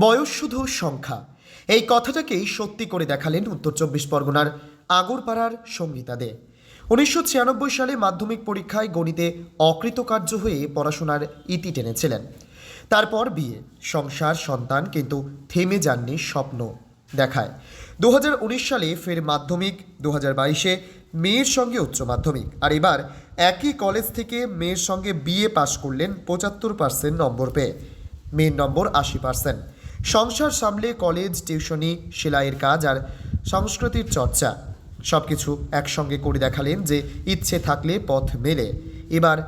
বয়স শুধু সংখ্যা। এই কথাটাকেই সত্যি করে দেখালেন উত্তর চব্বিশ পরগনার আগরপাড়ার সঙ্গীতা দে। উনিশশো ছিয়ানব্বই সালে মাধ্যমিক পরীক্ষায় গণিতে অকৃতকার্য হয়ে পড়াশোনার ইতি টেনেছিলেন। তারপর বিয়ে, সংসার, সন্তান, কিন্তু থেমে যাননি স্বপ্ন দেখায়। দু হাজার উনিশ সালে ফের মাধ্যমিক দু হাজার বাইশে মেয়ের সঙ্গে উচ্চ মাধ্যমিক। আর এবার একই কলেজ থেকে মেয়ের সঙ্গে বিএ পাশ করলেন পঁচাত্তর পার্সেন্ট নম্বর পেয়ে। মেয়ের নম্বর আশি পার্সেন্ট। সংসার সামলে কলেজ টিউশনি সেলাইয়ের কাজ আর সংস্কৃতির চর্চা। সব কিছু একসঙ্গে করে দেখালেন যে ইচ্ছে থাকলে পথ মেলে। এবার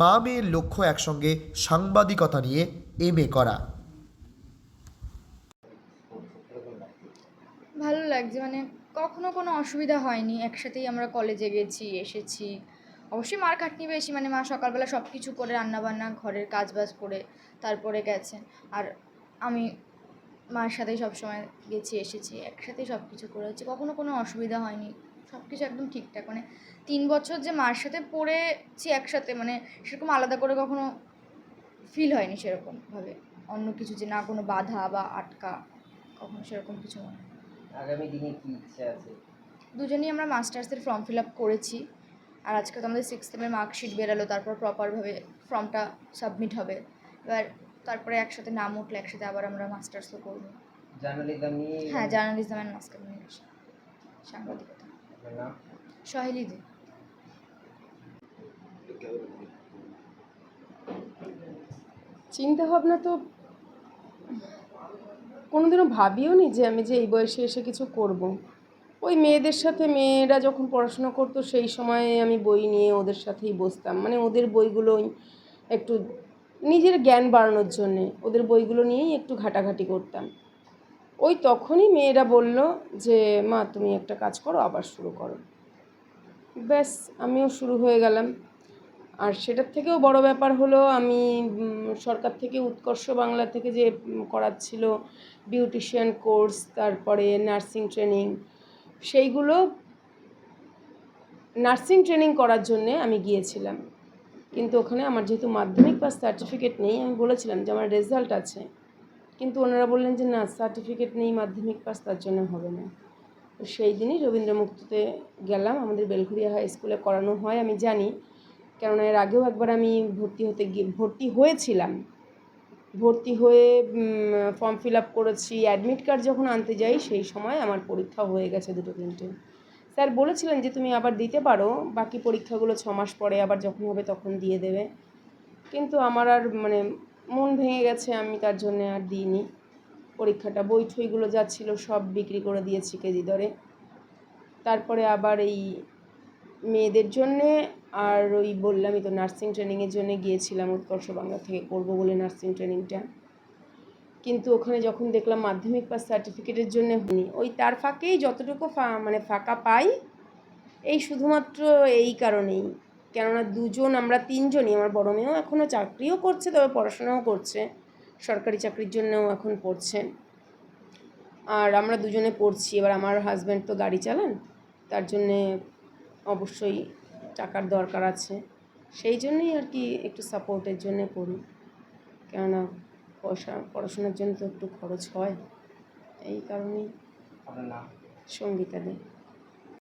মা মেয়ের লক্ষ্য একসঙ্গে সাংবাদিকতা নিয়ে এম এ করা। ভালো লাগছে মানে কখনো কোনো অসুবিধা হয়নি, একসাথেই আমরা কলেজে গেছি, এসেছি। অবশ্যই মার খাটনি বেশি মানে মা সকালবেলা সব কিছু করে, রান্নাবান্না, ঘরের কাজ বাজ করে তারপরে গেছেন। আর আমি মার সাথেই সবসময় গেছি এসেছি একসাথেই সব কিছু করেছি। কখনো কোনো অসুবিধা হয়নি। সব কিছু একদম ঠিকঠাক। মানে তিন বছর যে মার সাথে পড়েছি একসাথে মানে সেরকম আলাদা করে কখনো ফিল হয়নি সেরকমভাবে। অন্য কিছু যে না কোনো বাধা বা আটকা কখনো সেরকম কিছু মনে হয় আগামী দিনে কি ইচ্ছে আছে? দুজনেই আমরা মাস্টার্সের ফর্ম ফিল আপ করেছি। আর আজকে তো আমাদের সিক্স সেমের মার্কশিট বেরালো তারপর প্রপারভাবে ফর্মটা সাবমিট হবে। এবার তারপরে একসাথে নাম উঠলে একসাথে আবার আমরা মাস্টার্সও করব জার্নালিজম হ্যাঁ জার্নালিজম অ্যান্ড মাস কমিউনিকেশন সাংবাদিকতা। সহেলি দে চিন্তা ভাবনা তো কোনোদিনও ভাবিও নি যে আমি যে এই বয়সে এসে কিছু করব। ওই মেয়েদের সাথে মেয়েরা যখন পড়াশোনা করতো সেই সময়ে আমি বই নিয়ে ওদের সাথেই বসতাম। মানে ওদের বইগুলোই একটু নিজের জ্ঞান বাড়ানোর জন্যে ওদের বইগুলো নিয়েই একটু ঘাটাঘাটি করতাম। ওই তখনই মেয়েরা বলল যে, মা, তুমি একটা কাজ করো, আবার শুরু করো। ব্যাস, আমিও শুরু হয়ে গেলাম। আর সেটার থেকেও বড় ব্যাপার হলো, আমি সরকার থেকে উৎকর্ষ বাংলা থেকে যে করাচ্ছিল বিউটিশিয়ান কোর্স, তারপরে নার্সিং ট্রেনিং, সেইগুলো নার্সিং ট্রেনিং করার জন্যে আমি গিয়েছিলাম। কিন্তু ওখানে আমার যেহেতু মাধ্যমিক পাস সার্টিফিকেট নেই, আমি বলেছিলাম যে আমার রেজাল্ট আছে। কিন্তু ওনারা বললেন যে না সার্টিফিকেট নেই, মাধ্যমিক পাস, তার জন্য হবে না। তো সেই দিনই রবীন্দ্র মুক্ততে গেলাম। আমাদের বেলঘুরিয়া হাই স্কুলে করানো হয়, আমি জানি। কেননা এর আগেও একবার আমি ভর্তি হতে গিয়ে ভর্তি হয়েছিলাম। ভর্তি হয়ে ফর্ম ফিল আপ করেছি। অ্যাডমিট কার্ড যখন আনতে যাই, সেই সময় আমার পরীক্ষা হয়ে গেছে দুটো তিনটে। স্যার বলেছিলেন যে তুমি আবার দিতে পারো, বাকি পরীক্ষাগুলো ছ মাস পরে আবার যখন হবে তখন দিয়ে দেবে। কিন্তু আমার আর মানে মন ভেঙে গেছে, আমি তার জন্য আর দিইনি। পরীক্ষাটা বই ঠইগুলো যা ছিল সব বিক্রি করে দিয়েছি কেজি দরে। তারপরে আবার এই মেয়েদের জন্যে আর ওই বললামই তো, নার্সিং ট্রেনিংয়ের জন্য গিয়েছিলাম উৎকর্ষ বাংলা থেকে করব বলে নার্সিং ট্রেনিংটা। কিন্তু ওখানে যখন দেখলাম মাধ্যমিক পাস সার্টিফিকেটের জন্য হয়নি। ওই তার ফাঁকেই যতটুকু মানে ফাঁকা পাই, এই শুধুমাত্র এই কারণেই। কেননা দুজন, আমরা তিনজনই, আমার বড় মেয়েও এখনও চাকরিও করছে, তবে পড়াশোনাও করছে। সরকারি চাকরির জন্যও এখন পড়ছে আর আমরা দুজনে পড়ছি, এবার আমার হাজব্যান্ড তো গাড়ি চালান, তার জন্যে অবশ্যই টাকার দরকার আছে। সেই জন্যই আর কি একটু সাপোর্টের জন্যে করি কেননা পয়সা পড়াশোনার জন্য তো একটু খরচ হয়। এই কারণেই সঙ্গীতা